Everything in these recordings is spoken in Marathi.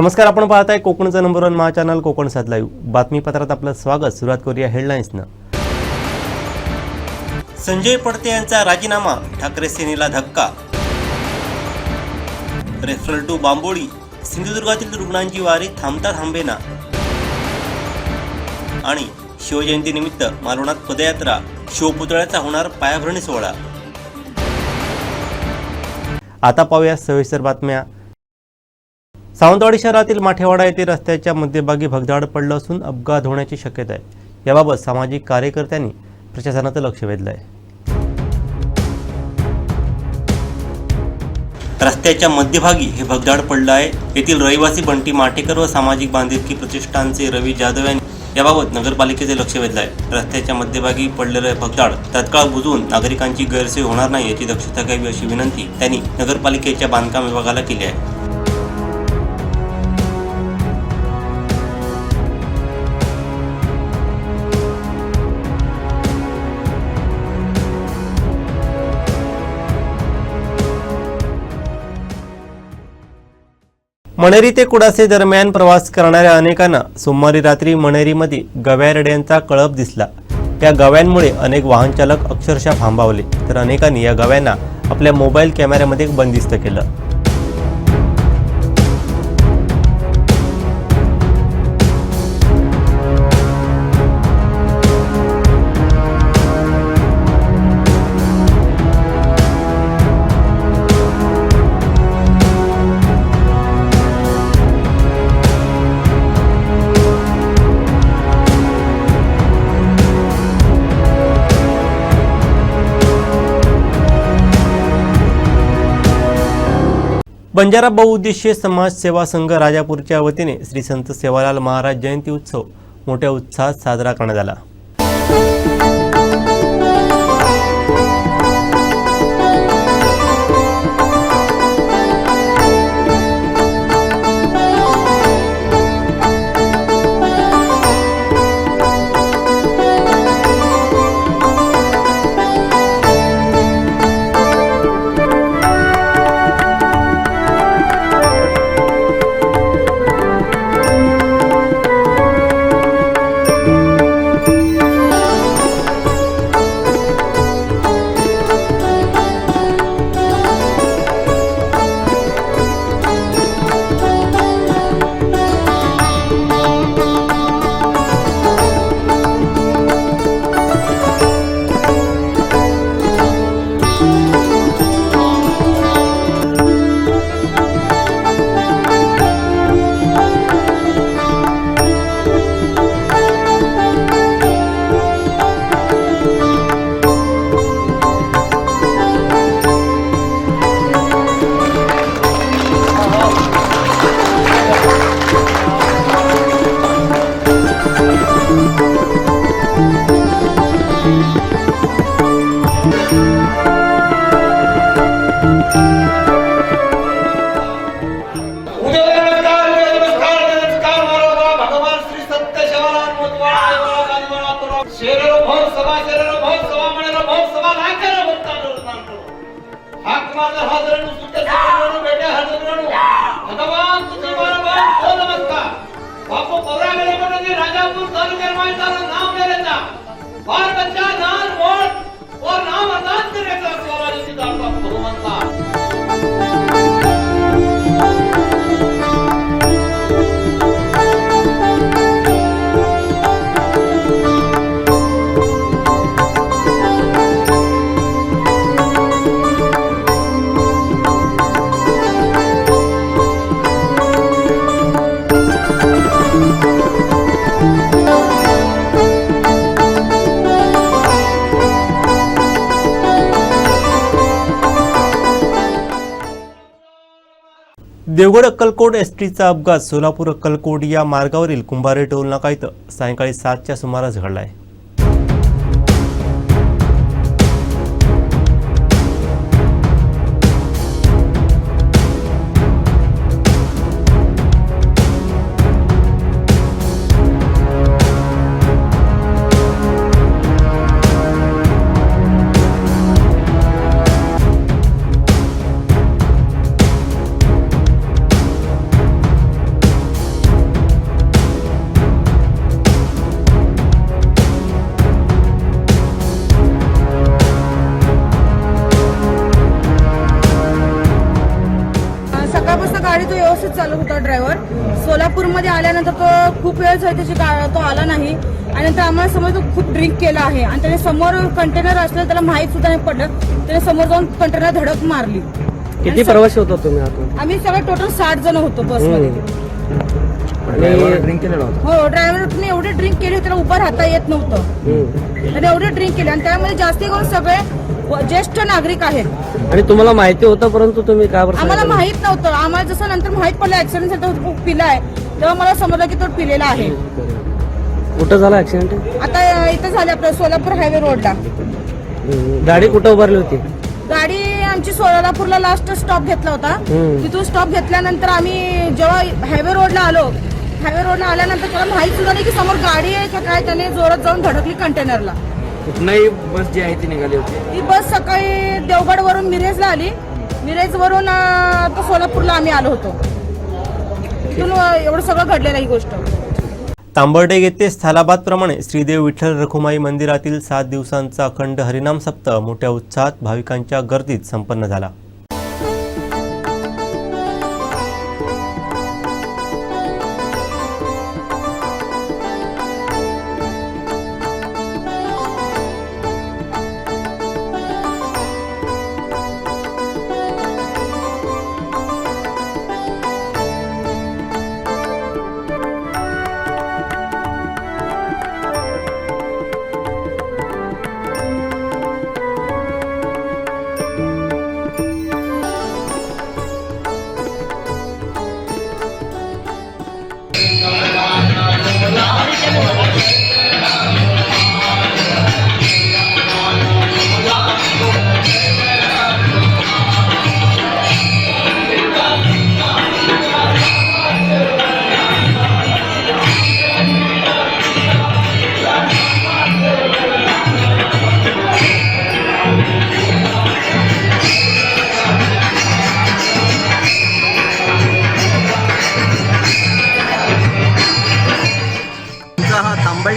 नमस्कार आपण पाहताय कोकणचं नंबर वन महा चॅनल कोकण सात लाईव्ह बातमीपत्रात आपलं स्वागत सुरुवात करूया हेडलाईन्सनं संजय पडते यांचा राजीनामा ठाकरे सेनेला धक्का. रेफरल टू बांबोळी सिंधुदुर्गातील रुग्णांची वारी थांबता थांबेना. आणि शिवजयंतीनिमित्त मालवणात पदयात्रा शिवपुतळ्याचा होणार पायाभरणी सोहळा. आता पाहूया सविस्तर बातम्या. सावंतवाडी शहरातील माठेवाडा येथे रस्त्याच्या मध्यभागी भगदाड पडलं असून अपघात होण्याची शक्यता आहे. याबाबत सामाजिक कार्यकर्त्यांनी प्रशासनाचं लक्ष वेधलं आहे रस्त्याच्या मध्यभागी हे भगदाड पडलं आहे. येथील रहिवासी बंटी माटेकर व सामाजिक बांधिलकी प्रतिष्ठानचे रवी जाधव यांनी याबाबत नगरपालिकेचे लक्ष वेधलं आहे रस्त्याच्या मध्यभागी पडलेलं भगदाड तत्काळ बुजवून नागरिकांची गैरसोय होणार नाही याची दक्षता घ्यावी अशी विनंती त्यांनी नगरपालिकेच्या बांधकाम विभागाला केली आहे. मणेरी ते कुडासे दरम्यान प्रवास करणाऱ्या अनेकांना सोमवारी रात्री मणेरीमध्ये गव्या गव्यारड्यांचा कळप दिसला. या गव्यांमुळे अनेक वाहनचालक अक्षरशः भांबावले तर अनेकांनी या गव्यांना आपल्या मोबाईल कॅमेऱ्यामध्ये बंदिस्त केलं. बंजारा बहुउद्देशीय समाज सेवा संघ राजापूरच्या वतीने श्री संत सेवालाल महाराज जयंती उत्सव मोठ्या उत्साहात साजरा करण्यात आला. देवगड अक्कलकोट एस टीचा अपघात सोलापूर अक्कलकोट या मार्गावरील कुंभारे टोल नाका इथं सायंकाळी सातच्या सुमारास घडला आहे तो खूप वेळ झाला त्याची गा- तो आला नाही. आणि नंतर आम्हाला समज तो खूप ड्रिंक केला आहे. आणि त्याने समोर कंटेनर असलं त्याला माहीत सुद्धा नाही पडलं. त्याने समोर जाऊन कंटेनर धडक मारली. किती प्रवासी होता तुम्ही आतून? आम्ही सगळे टोटल साठ जण होतो बसमध्ये आणि ड्रिंक केलेला होता. हो ड्रायव्हर तुम्ही एवढे ड्रिंक केली त्याला उभं राहता येत नव्हतं. त्याने एवढे ड्रिंक केले. आणि त्यामध्ये जास्ती करून सगळे व- ज्येष्ठ नागरिक आहेत. आणि तुम्हाला माहिती होतं परंतु तुम्ही का बरं आम्हाला सांगितलं? माहीत नव्हतं. आम्हाला जसं नंतर माहीत पडलं ऍक्सिडेंट झाला तो पिलाय तेव्हा मला समजलं की तो पिलेला आहे. कुठं झाला ऍक्सिडेंट आता इथं झाले आपलं सोलापूर हायवे रोडला गाडी कुठं उभारली होती? गाडी आमची सोलापूरला लास्ट स्टॉप घेतला होता. हम्म. तिथून स्टॉप घेतल्यानंतर आम्ही जेव्हा हायवे रोडला आलो हायवे रोडला आल्यानंतर त्याला माहीत सुद्धा नाही की समोर गाडी आहे का काय त्याने जोरात जाऊन धडकली कंटेनरला कुठनंही बस जी आहे ती निघाली होती. ही बस सकाळी देवगड वरून मिरेजला आली. मिरेज वरून तो सोलापूरला आम्ही आलो होतो. त्यातून एवढं सगळं घडलेलं ही गोष्ट. तांबर्डे येथे स्थालाबादप्रमाणे श्रीदेव विठ्ठल रखुमाई मंदिरातील सात दिवसांचा अखंड हरिनाम सप्ताह मोठ्या उत्साहात भाविकांच्या गर्दीत संपन्न झाला.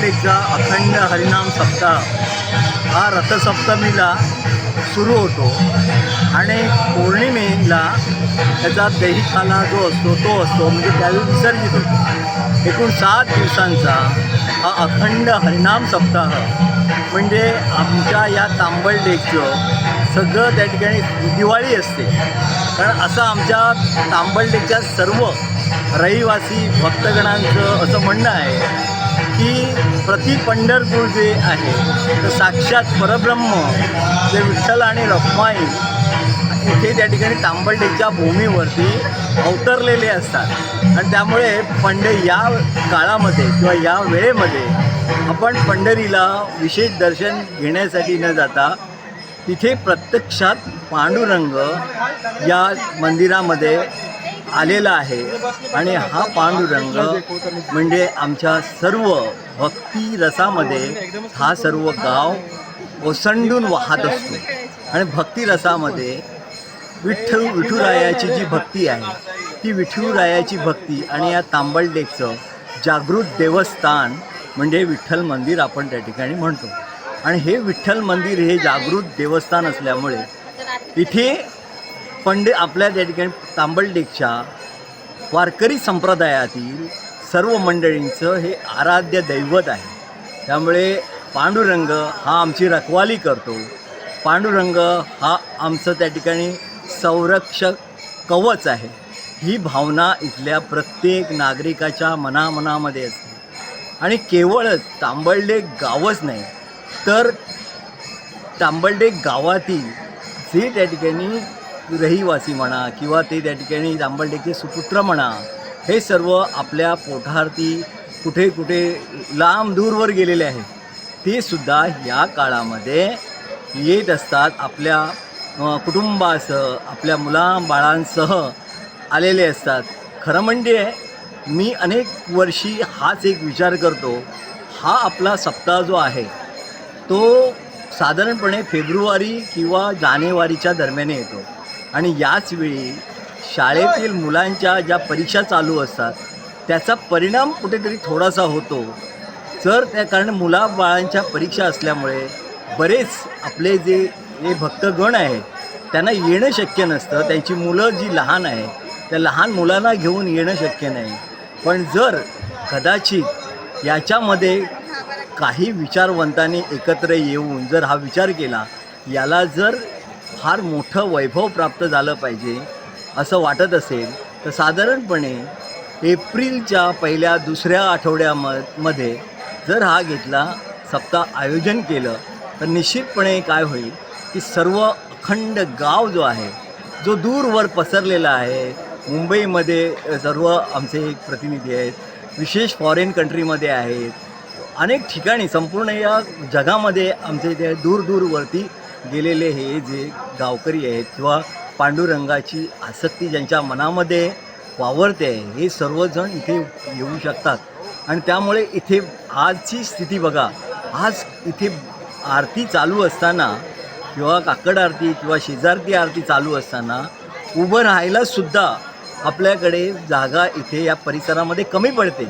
एकदा अखंड हरिनाम सप्ताह हा रथसप्तमीला सुरू होतो आणि पौर्णिमेला त्याचा दहीखाना जो असतो तो असतो म्हणजे त्यावेळी विसर्जित होतो. एकूण सात दिवसांचा हा अखंड हरिनाम सप्ताह म्हणजे आमच्या या तांबळलेकचं सगळं त्या ठिकाणी दिवाळी असते. कारण असं आमच्या तांबळलेकच्या सर्व रहिवासी भक्तगणांचं असं म्हणणं आहे की प्रति पंढरपूर जे आहे तर साक्षात परब्रह्म जे विठ्ठल आणि रखमाई इथे त्या ठिकाणी तांबलडेच्या भूमीवरती अवतरलेले असतात. आणि त्यामुळे पंढ या काळामध्ये किंवा या वेळेमध्ये आपण पंढरीला विशेष दर्शन घेण्यासाठी न जाता तिथे प्रत्यक्षात पांडुरंग या मंदिरामध्ये आलेला आहे. आणि हा पांडुरंग म्हणजे आमच्या सर्व भक्ती रसामध्ये हा सर्व गाव ओसंडून वाहत असतो. आणि भक्तिरसामध्ये विठ्ठल विठुरायाची जी भक्ती आहे ती विठुरायाची भक्ती आणि या तांबलडेकचं जागृत देवस्थान म्हणजे विठ्ठल मंदिर आपण त्या ठिकाणी म्हणतो. आणि हे विठ्ठल मंदिर हे जागृत देवस्थान असल्यामुळे इथे पंडे आपल्या त्या ठिकाणी तांबलडेकच्या वारकरी संप्रदायातील सर्व मंडळींचं हे आराध्य दैवत आहे. त्यामुळे पांडुरंग हा आमची रखवाली करतो. पांडुरंग हा आमचं त्या ठिकाणी संरक्षक कवच आहे. ही भावना इथल्या प्रत्येक नागरिकाच्या मनामनामध्ये असते. आणि केवळच तांबळडेक गावच नाही तर तांबळडेक गावातील जे त्या ठिकाणी रहिवासी म्हणा किंवा ते त्या ठिकाणी तांबळडेकचे सुपुत्र म्हणा हे सर्व आपल्या पोटार्थी कुठे कुठे लांब दूरवर गेलेले आहेत ते सुद्धा या काळामध्ये येत असतात. आपल्या कुटुंबासह आपल्या मुलाबाळांसह आलेले असतात. खरं म्हणजे मी अनेक वर्षी हाच एक विचार करतो. हा आपला सप्ताह जो आहे तो साधारणपणे फेब्रुवारी किंवा जानेवारीच्या दरम्यान येतो. आणि याच वेळी शाळेतील मुलांच्या ज्या परीक्षा चालू असतात त्याचा परिणाम कुठेतरी थोडासा होतो. जर त्या कारण मुलाबाळांच्या परीक्षा असल्यामुळे बरेच आपले जे हे भक्तगण आहेत त्यांना येणं शक्य नसतं. त्यांची मुलं जी लहान आहेत त्या लहान मुलांना घेऊन येणं शक्य नाही. पण जर कदाचित याच्यामध्ये काही विचारवंतांनी एकत्र येऊन जर हा विचार केला याला जर फार मोठं वैभव प्राप्त झालं पाहिजे असं वाटत असेल तर साधारणपणे एप्रिलच्या पहिल्या दुसऱ्या आठवड्यामध्ये जर हा घेतला सप्ताह आयोजन केलं तर निश्चितपणे काय होईल की सर्व अखंड गाव जो आहे जो दूरवर पसरलेला आहे मुंबईमध्ये सर्व आमचे एक प्रतिनिधी आहेत विशेष फॉरेन कंट्रीमध्ये आहेत अनेक ठिकाणी संपूर्ण या जगामध्ये आमचे ते दूर दूरवरती गेलेले हे जे गावकरी आहेत किंवा पांडुरंगाची आसक्ती ज्यांच्या मनामध्ये वावरते आहे हे सर्वजण इथे येऊ शकतात. आणि त्यामुळे इथे आजची स्थिती बघा आज इथे आरती चालू असताना किंवा काकड आरती किंवा शेजारती आरती चालू असताना उभं राहायलासुद्धा आपल्याकडे जागा इथे या परिसरामध्ये कमी पडते.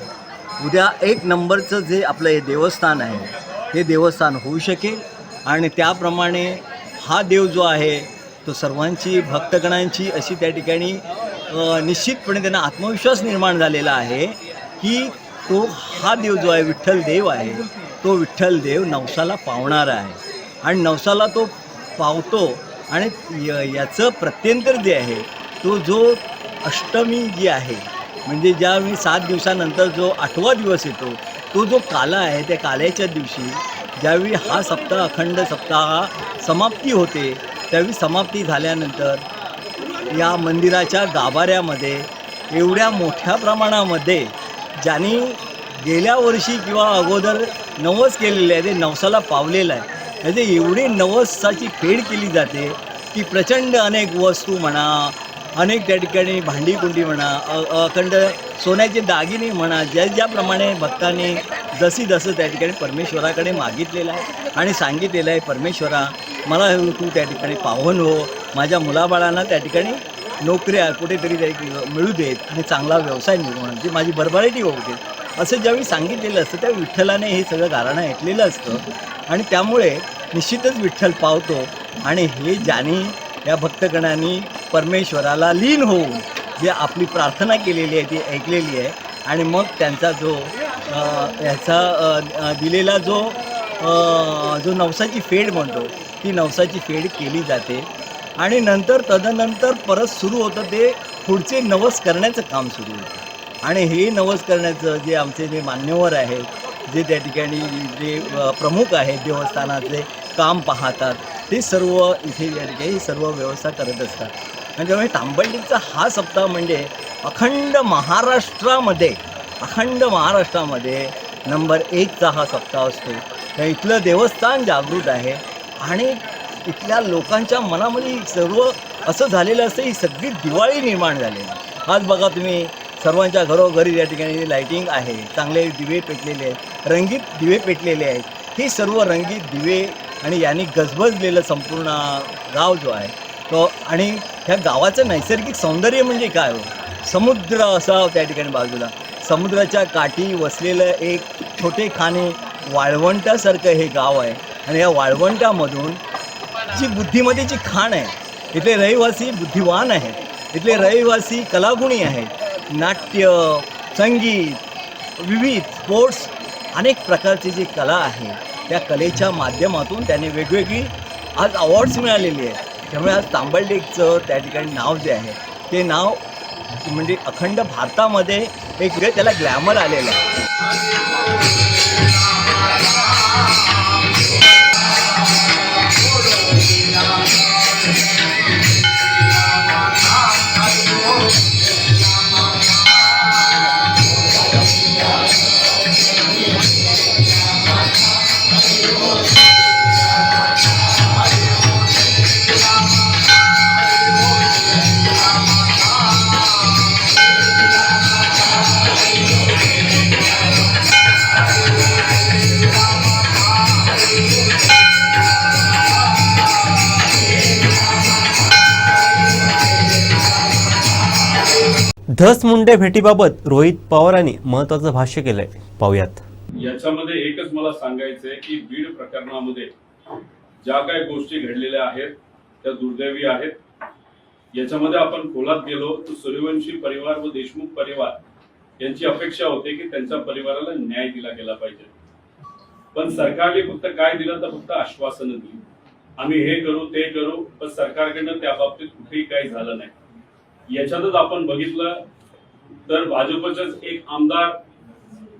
उद्या एक नंबरचं जे आपलं हे देवस्थान आहे हे देवस्थान होऊ शकेल. आणि त्याप्रमाणे हा देव जो आहे तो सर्वांची भक्तगणांची अशी त्या ठिकाणी निश्चितपणे त्यांना आत्मविश्वास निर्माण झालेला आहे. की तो हा देव जो आहे विठ्ठल देव आहे तो विठ्ठल देव नवसाला पावणारा आहे. आणि नवसाला तो पावतो आणि य- याचं प्रत्यंतर जे आहे तो जो अष्टमी जी आहे म्हणजे ज्यावेळी सात दिवसानंतर जो आठवा दिवस येतो तो जो काला आहे त्या काल्याच्या दिवशी ज्यावेळी हा सप्ताह अखंड सप्ताह समाप्ती होते त्यावेळी समाप्ती झाल्यानंतर या मंदिराच्या गाभाऱ्यामध्ये एवढ्या मोठ्या प्रमाणामध्ये ज्यांनी गेल्या वर्षी किंवा अगोदर नवस केलेलं आहे ते नवसाला पावलेलं आहे. त्याचे एवढी नवसाची फेड केली जाते की प्रचंड अनेक वस्तू म्हणा अनेक त्या ठिकाणी भांडी कुंडी म्हणा अखंड सोन्याचे दागिने म्हणा ज्या ज्याप्रमाणे भक्तांनी जशी जसं त्या ठिकाणी परमेश्वराकडे मागितलेलं आहे आणि सांगितलेलं आहे परमेश्वरा मला हे तू त्या ठिकाणी पावन हो. माझ्या मुलाबाळांना त्या ठिकाणी नोकऱ्या कुठेतरी त्या मिळू देत आणि चांगला व्यवसाय निर्माण जी माझी भरभराटी होऊ दे. असं ज्यावेळी सांगितलेलं असतं त्या विठ्ठलाने हे सगळं गाणं ऐकलेलं असतं. आणि त्यामुळे निश्चितच विठ्ठल पावतो. आणि हे ज्याने या भक्तगणांनी परमेश्वराला लीन होऊन जे आपली प्रार्थना केलेली आहे ती ऐकलेली आहे. आणि मग त्यांचा जो ह्याचा दिलेला जो जो नवसाची फेड म्हणतो ती नवसाची फेड केली जाते. आणि नंतर तदनंतर परत सुरू होतं ते पुढचे नवस करण्याचं काम सुरू होतं. आणि हे नवस करण्याचं जे आमचे जे मान्यवर आहेत जे त्या ठिकाणी जे प्रमुख आहेत देवस्थानाचे काम पाहतात ते सर्व इथे या ठिकाणी सर्व व्यवस्था करत असतात. आणि त्यामुळे तांबडलीचा हा सप्ताह म्हणजे अखंड महाराष्ट्रामध्ये अखंड महाराष्ट्रामध्ये नंबर एकचा हा सप्ताह असतो. तर इथलं देवस्थान जागृत आहे आणि इथल्या लोकांच्या मनामध्ये सर्व असं झालेलं असतं ही सगळी दिवाळी निर्माण झालेली आज बघा तुम्ही सर्वांच्या घरोघरी या ठिकाणी लाईटिंग आहे चांगले दिवे पेटलेले आहेत रंगीत दिवे पेटलेले आहेत. हे सर्व रंगीत दिवे आणि यांनी गजबजलेलं संपूर्ण गाव जो आहे तो आणि ह्या गावाचं नैसर्गिक सौंदर्य म्हणजे काय हो? समुद्र असा त्या ठिकाणी बाजूला. समुद्राच्या काठी वसलेलं एक छोटे खाणे वाळवंटासारखं हे गाव आहे. आणि या वाळवंटामधून जी बुद्धिमत्तेची खाण आहे इथले रहिवासी बुद्धिवान आहेत. इथले रहिवासी कलागुणी आहेत. नाट्य संगीत विविध स्पोर्ट्स अनेक प्रकारची जी कला आहे त्या कलेच्या माध्यमातून त्यांनी वेगवेगळी आज अवॉर्ड्स मिळालेली आहेत. त्यामुळे आज तांबडलेकचं त्या ठिकाणी नाव जे आहे ते नाव म्हणजे अखंड भारतामध्ये एक वेगळं त्याला ग्लॅमर आलेलं आहे. धस मुंडे भेटीबाबत रोहित पवारांनी महत्वाचं भाष्य केलंय. पाहुयात. याच्यामध्ये एकच मला सांगायचंय की बीड प्रकरणामध्ये ज्या काही गोष्टी घडलेल्या आहेत त्या दुर्दैवी आहेत. याच्यामध्ये आपण खोलात गेलो तर सूर्यवंशी परिवार व देशमुख परिवार यांची अपेक्षा होते की त्यांच्या परिवाराला न्याय दिला गेला पाहिजे. पण सरकारने फक्त काय दिलं तर फक्त आश्वासनं दिली. आम्ही हे करू ते करू पण सरकारकडनं त्या बाबतीत कुठेही काही झालं नाही. याच्यातच आपण बघितलं तर भाजपचेच एक आमदार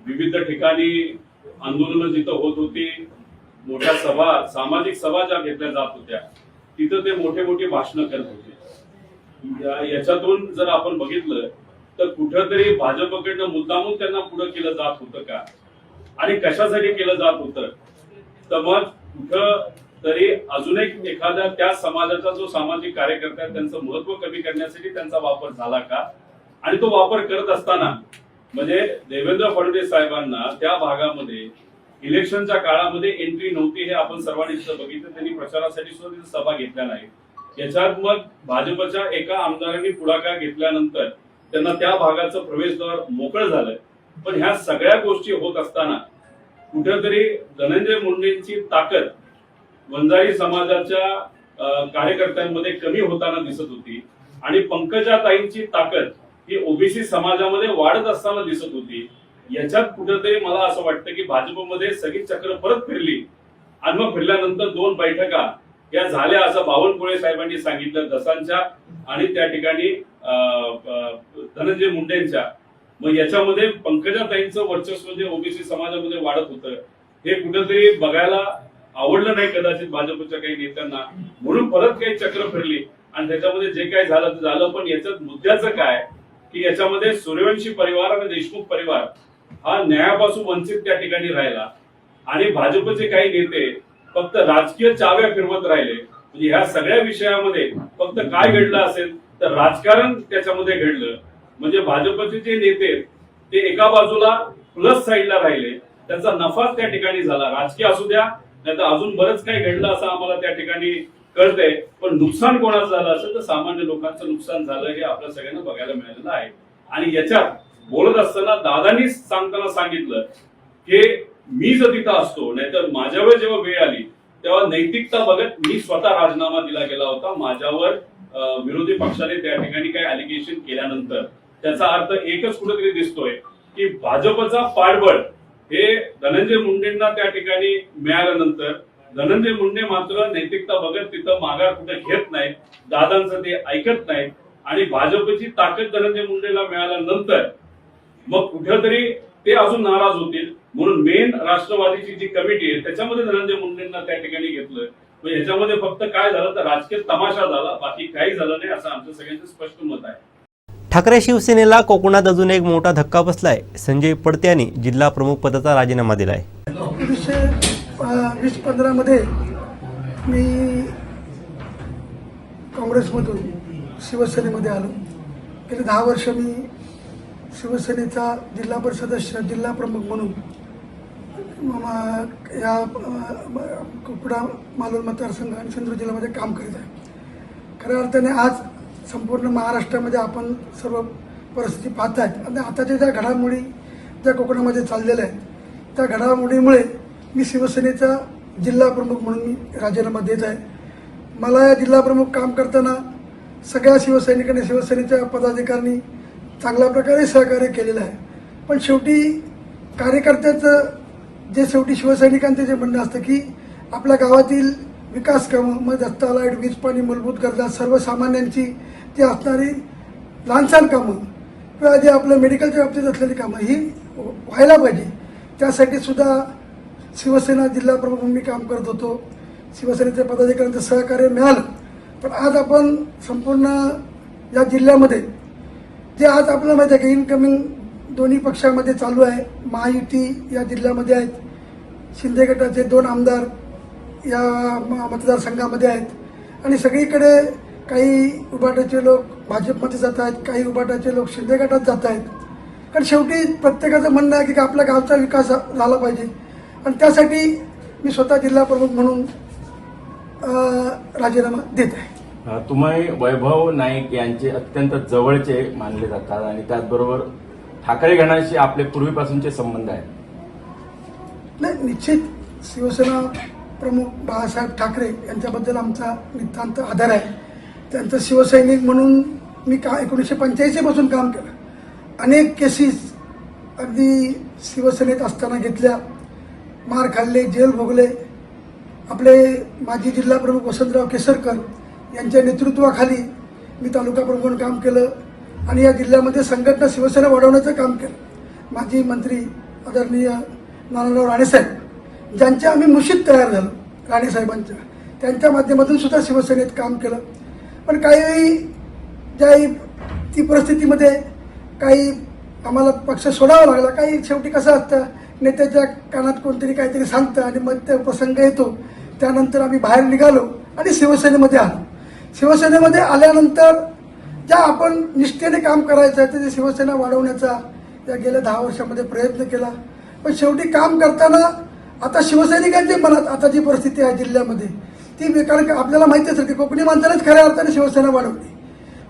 विविध ठिकाणी आंदोलनं जिथं होत होती मोठ्या सभा सामाजिक सभा ज्या घेतल्या जात होत्या तिथं ते मोठे मोठे भाषणं करत होते. याच्यातून जर आपण बघितलं तर कुठंतरी भाजपकडनं मुद्दामून त्यांना पुढे केलं जात होतं का? आणि कशासाठी केलं जात होतं? तर मग कुठं तरी अजून एक एखाद्या त्या समाजाचा जो सामाजिक कार्यकर्ता आहे त्यांचं महत्त्व कमी करण्यासाठी त्यांचा वापर झाला का? आणि तो वापर करत असताना म्हणजे देवेंद्र फडणवीस साहेबांना त्या भागामध्ये इलेक्शनच्या काळामध्ये एंट्री नव्हती हे आपण सर्वांनी तिथं बघितलं त्यांनी प्रचारासाठी सुद्धा तिथं सभा घेतल्या नाही याच्यात मग भाजपच्या एका आमदारांनी पुढाकार घेतल्यानंतर त्यांना त्या भागाचं प्रवेशद्वार मोकळं झालं पण ह्या सगळ्या गोष्टी होत असताना कुठेतरी धनंजय मुंडेंची ताकद वंजारी समाजाच्या कार्यकर्त्यांमध्ये कमी होताना दिसत होती. आणि पंकजाताईंची ताकद ही ओबीसी समाजामध्ये वाढत असताना दिसत होती. याच्यात कुठेतरी मला असं वाटतं की भाजपमध्ये सगळी चक्र परत फिरली. आणि मग फिरल्यानंतर दोन बैठका या झाल्या असं बावनकुळे साहेबांनी सांगितलं दसांच्या आणि त्या ठिकाणी धनंजय मुंडेंच्या. मग याच्यामध्ये पंकजाताईंचं वर्चस्व जे ओबीसी समाजामध्ये वाढत होतं हे कुठेतरी बघायला आवडलं नाही कदाचित भाजपच्या काही नेत्यांना. म्हणून परत काही चक्र फिरली. आणि त्याच्यामध्ये जे काही झालं ते झालं. पण याच्यात मुद्द्याचं काय? की याच्यामध्ये सूर्यवंशी परिवार आणि देशमुख परिवार हा न्यायापासून वंचित त्या ठिकाणी राहिला. आणि भाजपचे काही नेते फक्त राजकीय चाव्या फिरवत राहिले. म्हणजे ह्या सगळ्या विषयामध्ये फक्त काय घडलं असेल तर राजकारण त्याच्यामध्ये घडलं. म्हणजे भाजपचे जे नेते ते एका बाजूला प्लस साईडला राहिले. त्याचा नफाच त्या ठिकाणी झाला. राजकीय असू द्या नाही तर अजून बरंच काही घडलं असं आम्हाला त्या ठिकाणी कळतंय. पण नुकसान कोणाचं झालं असेल तर सामान्य लोकांचं नुकसान झालं हे आपल्या सगळ्यांना बघायला मिळालेलं आहे. आणि याच्यात बोलत असताना दादानी सांगताना सांगितलं की मी जर तिथं असतो नाहीतर माझ्यावर जेव्हा वेळ आली तेव्हा नैतिकता बघत मी स्वतः राजीनामा दिला गेला होता. माझ्यावर विरोधी पक्षाने त्या ठिकाणी काही अलिगेशन केल्यानंतर. त्याचा अर्थ एकच कुठेतरी दिसतोय की भाजपचा पाठबळ हे धनंजय मुंडेंना त्या ठिकाणी मिळाल्यानंतर धनंजय मुंडे मात्र नैतिकता बघत तिथं माघार कुठे घेत नाहीत दादांचं ते ऐकत नाहीत आणि भाजपची ताकद धनंजय मुंडेला मिळाल्यानंतर मग कुठेतरी ते अजून नाराज होतील. म्हणून मेन राष्ट्रवादीची जी कमिटी आहे त्याच्यामध्ये धनंजय मुंडेंना त्या ठिकाणी घेतलं. मग ह्याच्यामध्ये फक्त काय झालं तर राजकीय तमाशा झाला बाकी काही झालं नाही असं आमचं सगळ्यांचं स्पष्ट मत आहे. ठाकरे शिवसेनेला कोकणात अजून एक मोठा धक्का बसलाय. संजय पडते यांनी जिल्हा प्रमुख पदाचा राजीनामा दिलाय. एकोणीसशे वीस पंधरामध्ये मी काँग्रेसमधून शिवसेनेमध्ये आलो. गेले दहा वर्ष मी शिवसेनेचा जिल्हा परिषद सदस्य जिल्हा प्रमुख म्हणून या कुकडा मालवण मतदारसंघ आणि सिंधुदुर्ग जिल्ह्यामध्ये काम करीत आहे. खऱ्या अर्थाने आज संपूर्ण महाराष्ट्रामध्ये आपण सर्व परिस्थिती पाहत आहेत आणि आताच्या ज्या घडामोडी ज्या कोकणामध्ये चाललेल्या आहेत त्या घडामोडीमुळे मी शिवसेनेचा जिल्हाप्रमुख म्हणून मी राजीनामा देत आहे. मला या जिल्हाप्रमुख काम करताना सगळ्या शिवसैनिकांनी शिवसेनेच्या पदाधिकाऱ्यांनी चांगल्या प्रकारे सहकार्य केलेलं आहे. पण शेवटी कार्यकर्त्याचं जे शेवटी शिवसैनिकांचं जे म्हणणं असतं की आपल्या गावातील विकास कामं मग रस्ता लाइट वीज पाणी मूलभूत गरजा सर्वसामान्यांची ती असणारी लहानसहान कामं किंवा जे आपल्या मेडिकलच्या बाबतीत असलेली कामं ही व्हायला पाहिजे. त्यासाठी सुद्धा शिवसेना जिल्हा प्रमुख म्हणून मी काम करत होतो. शिवसेनेच्या पदाधिकाऱ्यांचं सहकार्य मिळालं. पण आज आपण संपूर्ण या जिल्ह्यामध्ये जे आज आपल्याला माहिती आहे की इनकमिंग दोन्ही पक्षामध्ये चालू आहे महायुती या जिल्ह्यामध्ये आहेत शिंदे गटाचे दोन आमदार या म- मतदारसंघामध्ये आहेत. आणि सगळीकडे काही उबाटाचे लोक भाजपमध्ये जात आहेत काही उबाटाचे लोक शिंदे गटात जात आहेत. कारण शेवटी प्रत्येकाचं म्हणणं आहे की आपल्या गावचा विकास झाला पाहिजे. आणि त्यासाठी मी स्वतः जिल्हा प्रमुख म्हणून राजीनामा देत आहे. तुम्ही वैभव नाईक यांचे अत्यंत जवळचे मानले जातात आणि त्याचबरोबर ठाकरे गणाशी आपले पूर्वीपासूनचे संबंध आहेत. नाही निश्चित शिवसेना प्रमुख बाळासाहेब ठाकरे यांच्याबद्दल आमचा नितांत आदर आहे. त्यांचं शिवसैनिक म्हणून मी का एकोणीसशे पंच्याऐंशीपासून काम केलं. अनेक केसेस अगदी शिवसेनेत असताना घेतल्या. मार खाल्ले जेल भोगले. आपले माजी जिल्हा प्रमुख वसंतराव केसरकर यांच्या नेतृत्वाखाली मी तालुका प्रमुख म्हणून काम केलं आणि या जिल्ह्यामध्ये संघटना शिवसेना वाढवण्याचं काम केलं. माजी मंत्री आदरणीय नारायणराव राणेसाहेब ज्यांच्या आम्ही मुशीत तयार झालो राणेसाहेबांच्या त्यांच्या माध्यमातून सुद्धा शिवसेनेत काम केलं. पण काही वेळी ज्या ती परिस्थितीमध्ये काही आम्हाला पक्ष सोडावा लागला. काही शेवटी कसं असतं नेत्याच्या कानात कोणतरी काहीतरी सांगतं आणि मग ते प्रसंग येतो. त्यानंतर आम्ही बाहेर निघालो आणि शिवसेनेमध्ये आलो. शिवसेनेमध्ये आल्यानंतर ज्या आपण निष्ठेने काम करायचं आहे ते शिवसेना वाढवण्याचा या गेल्या दहा वर्षामध्ये प्रयत्न केला. पण शेवटी काम करताना आता शिवसैनिकांच्या मनात आता जी परिस्थिती आहे जिल्ह्यामध्ये ती कारण का आपल्याला माहिती असेल की कोकणी माणसानेच खऱ्या अर्थाने शिवसेना वाढवली.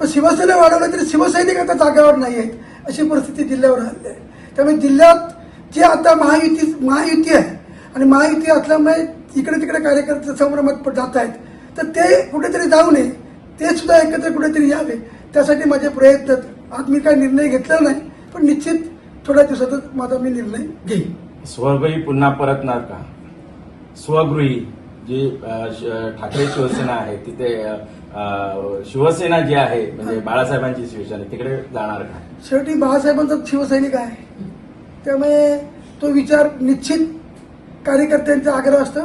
पण शिवसेना वाढवली तरी शिवसैनिक आता जागेवर नाही आहेत अशी परिस्थिती जिल्ह्यावर आली आहे. त्यामुळे जिल्ह्यात जी आता महायुती महायुती आहे आणि महायुती असल्यामुळे इकडे तिकडे कार्यकर्ते संभ्रमात जात आहेत तर ते कुठेतरी जाऊ नये. ते सुद्धा एकत्र कुठेतरी यावे. त्यासाठी माझे प्रयत्न आज मी काय निर्णय घेतला नाही पण निश्चित थोड्या दिवसातच माझा मी निर्णय घेईन. स्वगृही पुन्हा परतणार का? स्वगृही जी ठाकरे शिवसेना आहे तिथे शिवसेना जी आहे म्हणजे बाळासाहेबांची शिवसेना तिकडे जाणार का? शेवटी बाळासाहेबांचा शिवसैनिक आहे. त्यामुळे तो विचार निश्चित कार्यकर्त्यांचा आग्रह असतं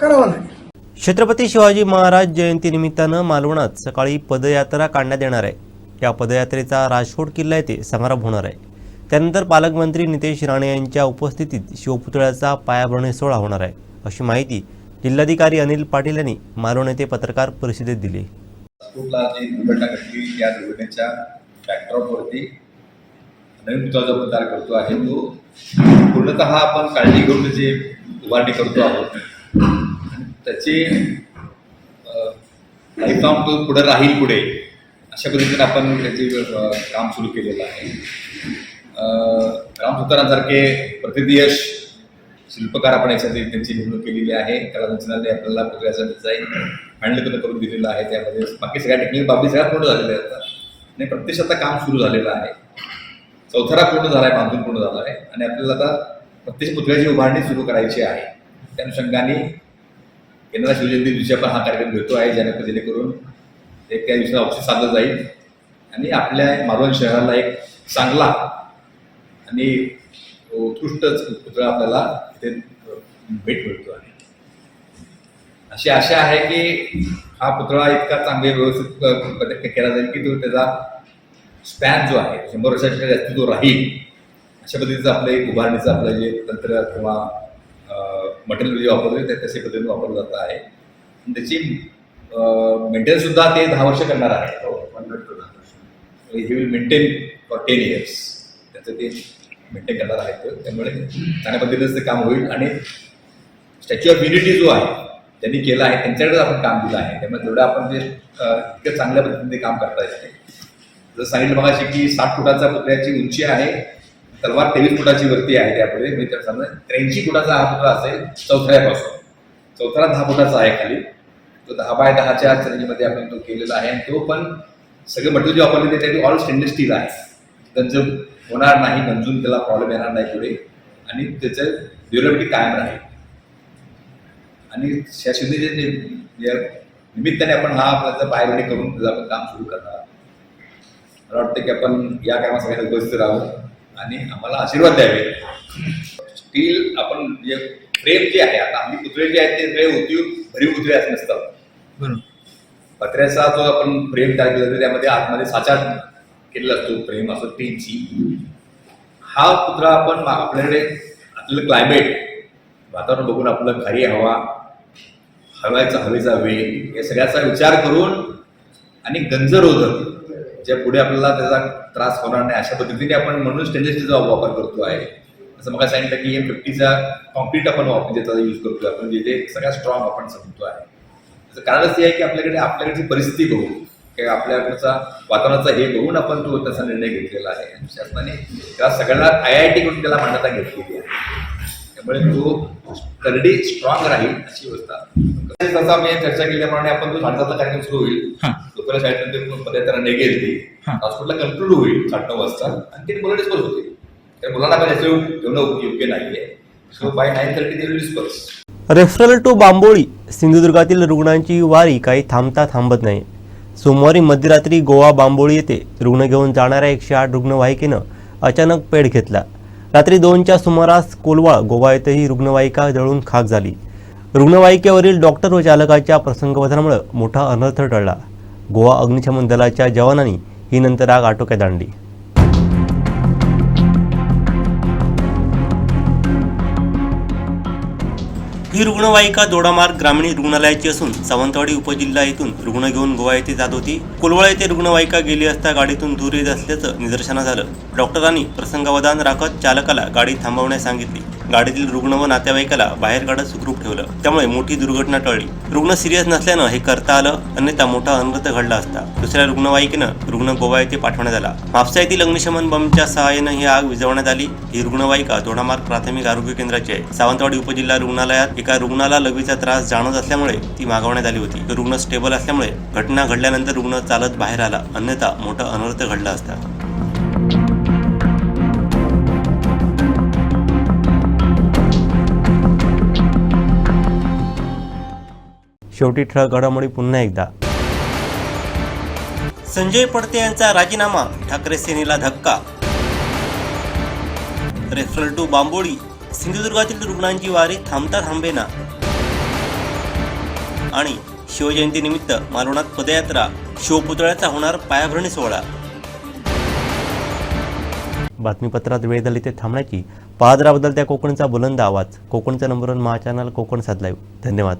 करावा लागेल. छत्रपती शिवाजी महाराज जयंतीनिमित्तानं मालवणात सकाळी पदयात्रा काढण्यात येणार आहे. या पदयात्रेचा राजकोट किल्ला येथे समारंभ होणार आहे. त्यानंतर पालकमंत्री नितेश राणे यांच्या उपस्थितीत शिवपुतळ्याचा पायाभरणी सोहळा होणार आहे. अशी माहिती जिल्हाधिकारी अनिल पाटील यांनी मालवण येथे पत्रकार परिषदेत दिली. नागपूरला जी दुर्घटना घडली त्या दुर्घटनेच्या बॅकड्रॉपवरती नवीन पुतळा जो तयार करतो आहे तो. पूर्णतः आपण काळजी घेऊन त्याची उभारणी करतो आहोत. त्याची काम तो पुढे राहील पुढे अशा पद्धतीने आपण त्याचे काम सुरू केलेलं आहे. अ, राम सुतारांसारखे प्रतिदियश शिल्पकार आपण याच्यासाठी त्यांची निवडणूक केलेली आहे. कलारंजनाने आपल्याला पुतळ्याचा डिझाईन फायनल करून दिलेलं आहे त्यामध्ये. बाकी सगळ्या टेक्निकल बाबी सगळ्या पूर्ण झालेल्या आहेत आता. आणि प्रत्यक्ष आता काम सुरू झालेलं आहे. चौथरा पूर्ण झाला आहे बांधून पूर्ण झाला आहे आणि आपल्याला आता प्रत्यक्ष पुतळ्याची उभारणी सुरू करायची आहे. त्या अनुषंगाने केंद्रा शिवजयंती दिवशी आपण हा कार्यक्रम घेतो आहे ज्याने जेणेकरून एक त्या दिवसाला औषध साधलं जाईल. आणि आपल्या मालवण शहराला एक चांगला आणि उत्कृष्ट पुतळा आपल्याला इथे भेट मिळतो आहे. अशी आशा आहे की हा पुतळा इतका चांगले व्यवस्थित केला जाईल की तो त्याचा स्पॅन जो आहे शंभर वर्षाच्या जास्त तो राहील. अशा पद्धतीचं आपलं एक उभारणीचं आपलं जे तंत्र किंवा मटेरियल जे वापरलं ते तशा पद्धतीने वापरलं जात आहे. त्याची मेंटेनन्स सुद्धा ते दहा वर्ष करणार आहे. He will maintain for ten years त्याचं ते मेंटेन करणार आहेत त्यामुळे चांगल्या पद्धतीनं ते काम होईल. आणि स्टॅच्यू ऑफ युनिटी जो आहे त्यांनी केला आहे त्यांच्याकडेच आपण काम दिलं आहे. त्यामुळे जेवढं आपण ते इतकं चांगल्या पद्धतीने ते काम करता येते जसं सांगितलं मला की साठ फुटाचा पुतळ्याची उंची आहे तलवार तेवीस फुटाची वरती आहे त्यापुढे. मी त्या समजा त्र्याऐंशी फुटाचा हा पुतळा असेल चौथऱ्यापासून. चौथरा दहा फुटाचा आहे खाली. तो दहा बाय दहाच्या चरणीमध्ये आपण तो केलेला आहे. आणि तो पण सगळे मटेरियल जे वापरले ते ऑल स्टेनलेस स्टील आहे. त्यांचं होणार नाही गंजून त्याला प्रॉब्लेम येणार नाही पुढे. आणि त्याचं ड्युरेबिलिटी कायम राहील. आणि या निमित्ताने आपण हा आपल्याचा पायभरणी करून त्याचं आपण काम सुरू करणार. मला वाटतं की आपण या कामात उपस्थित राहू आणि आम्हाला आशीर्वाद द्यावे. स्टील आपण जे फ्रेम जे आहे आता आम्ही पुतळे जे आहेत ते सगळे उद्योग भरीव पुतळे असं नसतात पत्र्याचा जो आपण फ्रेम तयार केला त्यामध्ये आतमध्ये साचा केलेला असतो प्रेम असतो टीनची हा कुत्रा आपण आपल्याकडे आपलं क्लायमेट वातावरण बघून आपलं खारी हवा हव्याचा हवेचा वेग या सगळ्याचा विचार करून आणि गंजरोधक ज्या पुढे आपल्याला त्याचा त्रास होणार नाही अशा पद्धतीने आपण म्हणून स्टेनलेसचा वापर करतो आहे असं मला सांगितलं की एम फिफ्टीचा कॉन्क्रीट आपण वापर त्याचा यूज करतो आपण जिथे सगळ्यात स्ट्रॉंग आपण समजतो आहे त्याचं कारणच हे आहे की आपल्याकडे आपल्याकडची परिस्थिती बघू किंवा आपल्याकडचा वातावरणाचा हे बघून आपण तो त्याचा निर्णय घेतलेला आहे. शासनाने त्या सगळ्यांना आय आय टी कडून त्याला मान्यता घेतलेली आहे. त्यामुळे तो करडी स्ट्रॉंग राहील अशी व्यवस्था. जसं आम्ही चर्चा केल्याप्रमाणे आपण तो साडेसातला कार्यक्रम सुरू होईल. दुपारी साडेनंतर पदयात्रा निघेल ती हॉस्पिटलला कंक्लूड होईल साडेनऊ वाजता. आणि ते मुलं डिस्पर्स होतील. त्या मुलांना आपण याचं ठेवणं योग्य नाहीये. सो बाय नाईन थर्टी ते डिस्पर्स रेफरल टू बांबोळी सिंधुदुर्गातील रुग्णांची वारी काही थांबता थांबत नाही. सोमवारी मध्यरात्री गोवा बांबोळी येथे रुग्ण घेऊन जाणाऱ्या एकशे आठ रुग्णवाहिकेनं अचानक पेड घेतला. रात्री दोनच्या सुमारास कोलवाळ गोवा येथेही रुग्णवाहिका जळून खाक झाली. रुग्णवाहिकेवरील डॉक्टर व चालकाच्या प्रसंगवधानामुळे मोठा अनर्थ टळला. गोवा अग्निशमन दलाच्या जवानांनी ही नंतर आग आटोक्यात आणली. ही रुग्णवाहिका दोडामार्ग ग्रामीण रुग्णालयाची असून सावंतवाडी उपजिल्हा येथून रुग्ण घेऊन गोवा येथे जात होती. कोलवळा येथे रुग्णवाहिका गेली असता गाडीतून दूर येत असल्याचं निदर्शनास आलं. डॉक्टरांनी प्रसंगावधान राखत चालकाला गाडी थांबवण्यास सांगितली. गाडीतील रुग्ण व नातेवाईकाला बाहेर काढत सुखरूप ठेवलं. त्यामुळे मोठी दुर्घटना टळली. रुग्ण सिरियस नसल्यानं हे करता आलं अन्यथा मोठा अनर्थ घडला असता. दुसऱ्या रुग्णवाहिकेनं रुग्ण गोवा येथे पाठवण्यात आला. म्हापसा येथील अग्निशमन बंबच्या सहाय्यानं ही आग विझवण्यात आली. ही रुग्णवाहिका दोडामार्ग प्राथमिक आरोग्य केंद्राची आहे. सावंतवाडी उपजिल्हा रुग्णालयात एका रुग्णाला लघवीचा त्रास जाणवत असल्यामुळे ती मागवण्यात आली होती. रुग्ण स्टेबल असल्यामुळे घटना घडल्यानंतर रुग्ण चालत बाहेर आला. अन्यथा मोठा अनर्थ घडला असता. शेवटी ठळक घडामोडी पुन्हा एकदा. संजय पडते यांचा राजीनामा ठाकरे सेनेला धक्का. रेफरल टू बांबोळी सिंधुदुर्गातील रुग्णांची वारी थांबता थांबेना. आणि शिवजयंतीनिमित्त मालवणात पदयात्रा शिवपुतळ्याचा होणार पायाभरणी सोहळा. बातमीपत्रात वेळ झाली ते थांबण्याची. पादरा बदलत्या कोकणचा बुलंद आवाज. कोकणचा नंबर वन महाचॅनल कोकण सात लाईव्ह धन्यवाद.